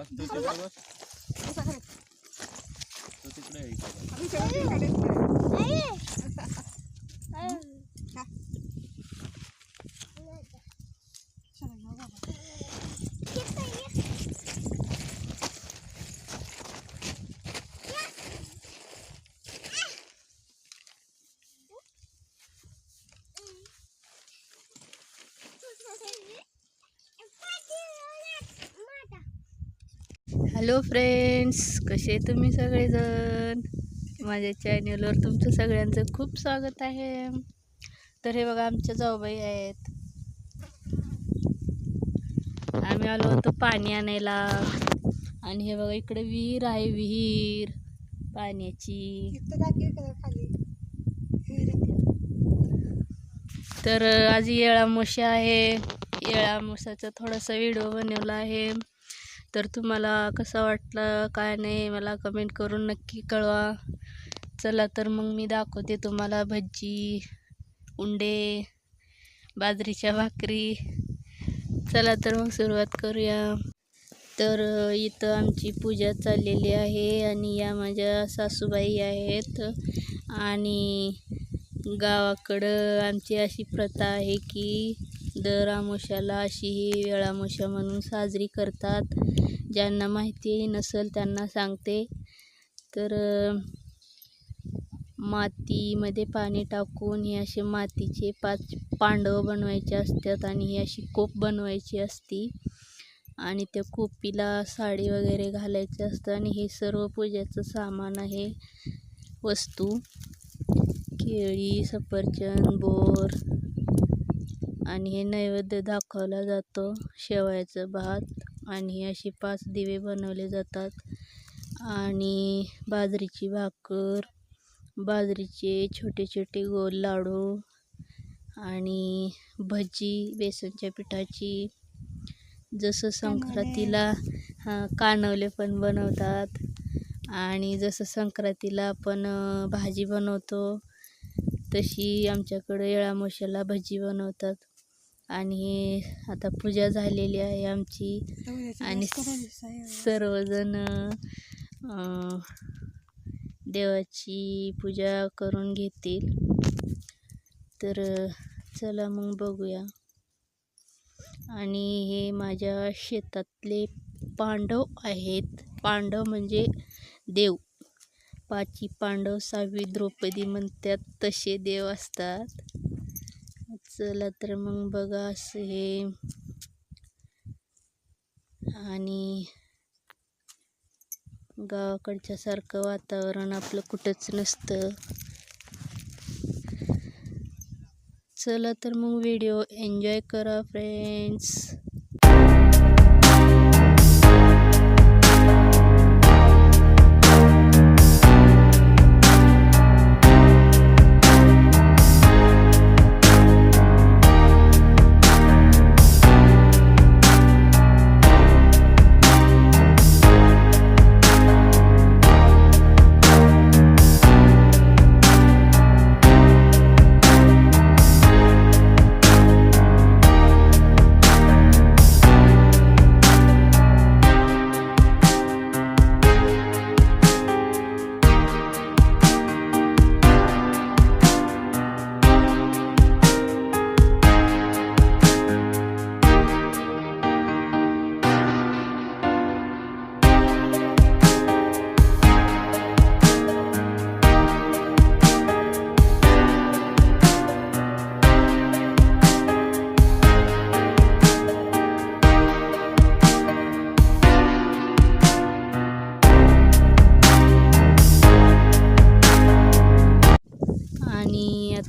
बस तू तिकडे बस असा खरं. तू तिकडे आहे इकडे. आम्ही सगळं तिकडे. हॅलो फ्रेंड्स कसे तुम्ही सगळेजण? माझ्या चॅनलवर तुमचं सगळ्यांचं खूप स्वागत आहे. तर हे बघा आमच्या जाऊबाई आहेत. आम्ही आलो होतो पाणी आणायला. आणि हे बघा इकडे विहीर आहे विहीर. पाण्याची. तर आज येळामुशी आहे. येळामुसाचा थोडासा व्हिडिओ बनवला आहे. तर तुम्हाला कसं वाटलं काय नाही मला कमेंट करून नक्की कळवा. चला तर मग मी दाखवते तुम्हाला भजी उंडे बाजरीच्या भाकरी. चला तर मग सुरुवात करूया. तर इथं आमची पूजा चाललेली आहे आणि या माझ्या सासूबाई आहेत आणि गावाकडं आमची अशी प्रथा आहे की दर आमुष्याला अशी ही वेळामोशा म्हणून साजरी करतात. ज्यांना माहिती नसेल त्यांना सांगते. तर मातीमध्ये पाणी टाकून हे असे मातीचे पाच पांडव बनवायचे असतात आणि ही अशी कोप बनवायची असती. आणि त्या कोपीला साडी वगैरे घालायची असतं आणि हे सर्व पूजेचं सामान आहे. वस्तू केळी सफरचंद बोर आणि हे नैवेद्य दाखवला जातो शेवयाचं भात आणि अशी असे पाच दिवे बनवले जातात. आणि बाजरीची भाकर बाजरीचे छोटे छोटे गोल लाडू आणि भजी बेसनच्या पिठाची. जसं संक्रांतीला कानवले पण बनवतात. आणि जसं संक्रांतीला आपण भाजी बनवतो तशी आमच्याकडं येळामोशाला भजी बनवतात. आणि आता पूजा झालेली आहे आमची. आणि. सर्वजण देवाची पूजा करून घेतील. तर चला मग बघूया. आणि हे माझ्या शेतातले पांडव आहेत. पांडव म्हणजे देव. पाची पांडव सहावी द्रौपदी म्हणतात तसे देव असतात. चला तर मग बघा असं हे. आणि गावाकडच्या सारखं वातावरण आपलं कुठंच नसतं. चला तर मग व्हिडिओ एन्जॉय करा फ्रेंड्स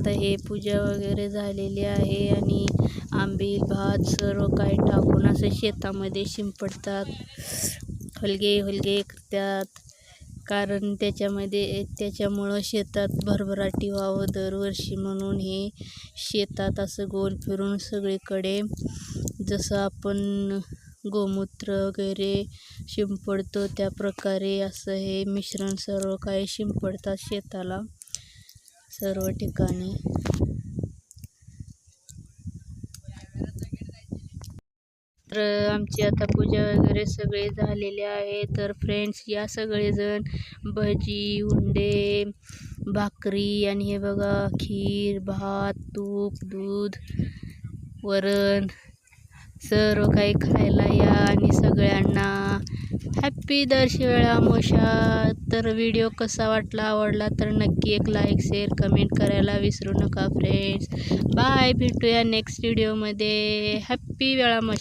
आता हे पूजा वगैरे झालेली आहे आणि आंबील भात सर्व काही टाकून असं शेतामध्ये शिंपडतात. हलगे हलगे करतात. कारण त्याच्यामध्ये त्याच्यामुळं शेतात भरभराटी व्हावं दरवर्षी म्हणून हे शेतात असं गोल फिरून सगळीकडे जसं आपण गोमूत्र वगैरे शिंपडतो त्या प्रकारे असं हे मिश्रण सर्व काही शिंपडतात शेताला. सर्व ठिकाणी. तर आमची आता पूजा वगैरे सगळे झालेले आहे. तर फ्रेंड्स या सगळेजण भजी उंडे भाकरी आणि हे बघा खीर भात तूप दूध वरण सर्व काही खायला या आणि सगळ्यांना हॅप्पी दर्शवेळा मोशा. तर व्हिडिओ कसा वाटला आवडला तर नक्की एक लाईक शेअर कमेंट करायला विसरू नका फ्रेंड्स बाय भेटूया नेक्स्ट व्हिडिओमध्ये हॅप्पी वेळा मोशा.